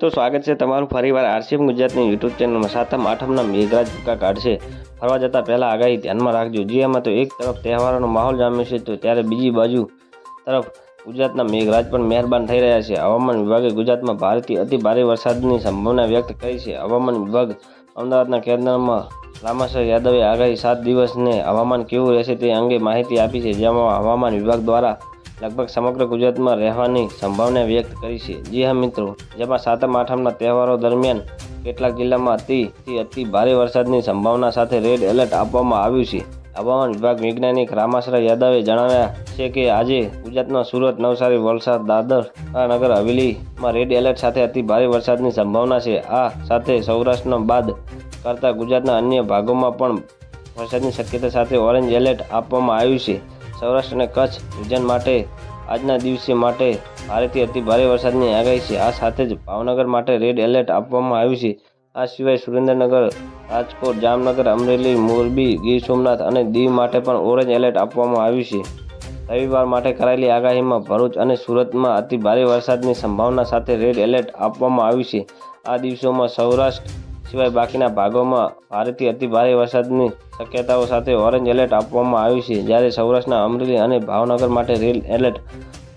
તો સ્વાગત છે તમારું ફરીવાર આરસીએમ ગુજરાતની યુટ્યુબ ચેનલમાં. સાતમ, આઠમના મેઘરાજ ભૂકા કાઢશે ફરવા જતાં પહેલાં આગાહી ધ્યાનમાં રાખજો. જી એમાં તો એક તરફ તહેવારોનો માહોલ જામ્યો છે, તો ત્યારે બીજી બાજુ તરફ ગુજરાતના મેઘરાજ પણ મહેરબાન થઈ રહ્યા છે. હવામાન વિભાગે ગુજરાતમાં ભારેથી અતિ ભારે વરસાદની સંભાવના વ્યક્ત કરી છે. હવામાન વિભાગ અમદાવાદના કેન્દ્રમાં રામાશર યાદવે આગાહી સાત દિવસને હવામાન કેવું રહેશે તે અંગે માહિતી આપી છે, જેમાં હવામાન વિભાગ દ્વારા લગભગ સમગ્ર ગુજરાતમાં રહેવાની સંભાવના વ્યક્ત કરી છે. જી હા, મિત્રો. જેમાં સાતમ, આઠમના તહેવારો દરમિયાન કેટલાક જિલ્લામાં અતિથી અતિ ભારે વરસાદની સંભાવના સાથે રેડ એલર્ટ આપવામાં આવ્યું છે. હવામાન વિભાગ વૈજ્ઞાનિક રામાશ્ર યાદવે જણાવ્યા છે કે આજે ગુજરાતમાં સુરત, નવસારી, વલસાડ, દાદર નગર હવેલીમાં રેડ એલર્ટ સાથે અતિ ભારે વરસાદની સંભાવના છે. આ સાથે સૌરાષ્ટ્રના બાદ કરતાં ગુજરાતના અન્ય ભાગોમાં પણ વરસાદની શક્યતા સાથે ઓરેન્જ એલર્ટ આપવામાં આવ્યું છે. સૌરાષ્ટ્ર અને કચ્છ રિજન માટે, આજના દિવસે માટે ભારેથી અતિ ભારે વરસાદની આગાહી છે. આ સાથે જ ભાવનગર માટે રેડ એલર્ટ આપવામાં આવ્યું છે. આ સિવાય સુરેન્દ્રનગર, રાજકોટ, જામનગર, અમરેલી, મોરબી, ગીર સોમનાથ અને દીવ માટે પણ ઓરેન્જ એલર્ટ આપવામાં આવ્યું છે. રવિવાર માટે કરાયેલી આગાહીમાં ભરૂચ અને સુરતમાં અતિ ભારે વરસાદની સંભાવના સાથે રેડ એલર્ટ આપવામાં આવ્યું છે. આ દિવસોમાં સૌરાષ્ટ્ર સિવાય બાકીના ભાગોમાં ભારેથી અતિ ભારે વરસાદની શક્યતાઓ સાથે ઓરેન્જ એલર્ટ આપવામાં આવ્યું છે. જ્યારે સૌરાષ્ટ્રના અમરેલી અને ભાવનગર માટે રેડ એલર્ટ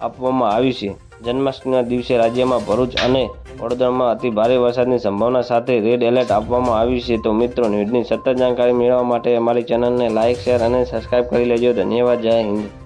આપવામાં આવ્યું છે. જન્માષ્ટમીના દિવસે રાજ્યમાં ભરૂચ અને વડોદરામાં અતિ ભારે વરસાદની સંભાવના સાથે રેડ એલર્ટ આપવામાં આવ્યું છે. તો મિત્રો, ન્યૂઝની સતત જાણકારી મેળવવા માટે અમારી ચેનલને લાઇક, શેર અને સબસ્ક્રાઇબ કરી લેજો. ધન્યવાદ. જય હિન્દ.